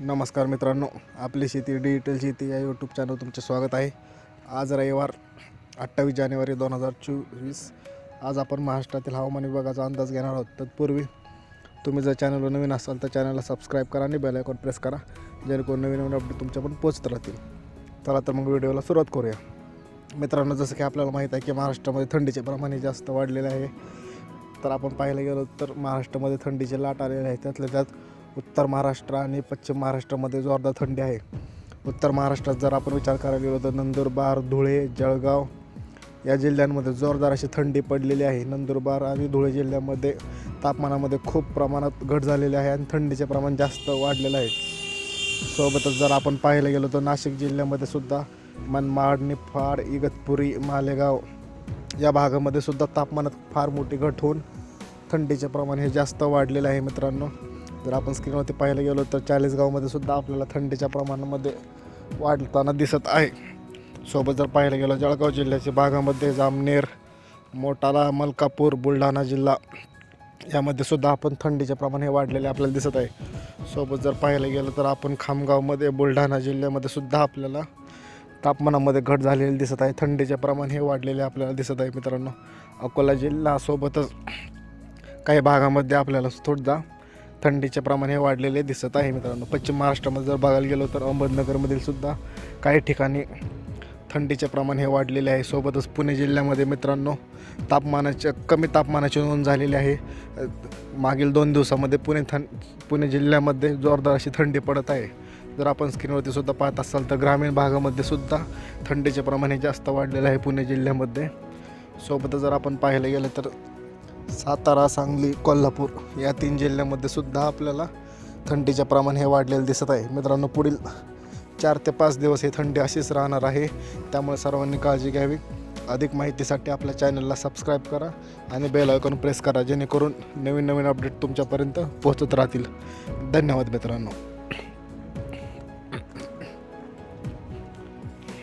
नमस्कार मित्रांनो आपली शेती डिजिटल शेती या यूट्यूब चॅनल तुमचे स्वागत आहे. आज रविवार अठ्ठावीस जानेवारी दोन हजार चोवीस. आज आपण महाराष्ट्रातील हवामान विभागाचा अंदाज घेणार आहोत. तत्पूर्वी तुम्ही जर चॅनलवर नवीन असाल तर चॅनलला सबस्क्राईब करा आणि बेल आयकॉन प्रेस करा जेणेकरून नवीन नवीन अपडेट तुमच्यापर्यंत पोचत राहतील. चला तर मग व्हिडिओला सुरुवात करूया. मित्रांनो जसं की आपल्याला माहीत आहे की महाराष्ट्रामध्ये थंडीचे प्रमाण हे जास्त वाढलेले आहे. तर आपण पाहायला गेलो तर महाराष्ट्रामध्ये थंडीचे लाट आलेले आहे त्यातल्या त्यात उत्तर महाराष्ट्र आणि पश्चिम महाराष्ट्रामध्ये जोरदार थंडी आहे. उत्तर महाराष्ट्रात जर आपण विचार करायला गेलो तर नंदुरबार धुळे जळगाव या जिल्ह्यांमध्ये जोरदार अशी थंडी पडलेली आहे. नंदुरबार आणि धुळे जिल्ह्यामध्ये तापमानामध्ये खूप प्रमाणात घट झालेली आहे आणि थंडीचे प्रमाण जास्त वाढलेलं आहे. सोबतच जर आपण पाहायला गेलो तर नाशिक जिल्ह्यामध्ये सुद्धा मनमाड निफाड इगतपुरी मालेगाव या भागामध्ये सुद्धा तापमानात फार मोठी घट होऊन थंडीचे प्रमाण हे जास्त वाढलेलं आहे मित्रांनो. जर आपण स्क्रीनवरती पाहायला गेलो तर चाळीसगावमध्ये सुद्धा आपल्याला थंडीच्या प्रमाणामध्ये वाढताना दिसत आहे. सोबत जर पाहायला गेलं जळगाव जिल्ह्याच्या भागामध्ये जामनेर मोटाला मलकापूर बुलढाणा जिल्हा यामध्ये सुद्धा आपण थंडीचे प्रमाण हे वाढलेले आपल्याला दिसत आहे. सोबत जर पाहायला गेलं तर आपण खामगावमध्ये बुलढाणा जिल्ह्यामध्ये सुद्धा आपल्याला तापमानामध्ये घट झालेली दिसत आहे. थंडीचे प्रमाण हे वाढलेले आपल्याला दिसत आहे मित्रांनो. अकोला जिल्हा सोबतच काही भागामध्ये आपल्याला थोडा थंडीचे प्रमाण हे वाढलेले दिसत आहे मित्रांनो. पश्चिम महाराष्ट्रामध्ये जर बघायला गेलो तर अहमदनगरमधील सुद्धा काही ठिकाणी थंडीचे प्रमाण हे वाढलेले आहे. सोबतच पुणे जिल्ह्यामध्ये मित्रांनो तापमानाच्या कमी तापमानाची नोंद झालेली आहे. मागील दोन दिवसामध्ये पुणे थं पुणे जिल्ह्यामध्ये जोरदार अशी थंडी पडत आहे. जर आपण स्क्रीनवरती सुद्धा पाहत असाल तर ग्रामीण भागामध्ये सुद्धा थंडीचे प्रमाण हे जास्त वाढलेलं आहे पुणे जिल्ह्यामध्ये. सोबतच जर आपण पाहायला गेलं तर सातारा सांगली कोल्हापूर या तीन जिल्ह्यामध्ये सुद्धा आपल्याला थंडीचे प्रमाण हे वाढलेलं दिसत आहे. मित्रांनो पुढील चार ते पाच दिवस ही थंडी अशीच राहणार आहे. त्यामुळे सर्वांनी काळजी घ्यावी. अधिक माहितीसाठी आपल्या चॅनलला सबस्क्राईब करा आणि बेल आयकॉन प्रेस करा जेणेकरून नवीन नवीन अपडेट तुमच्यापर्यंत पोहोचत राहतील. धन्यवाद मित्रांनो.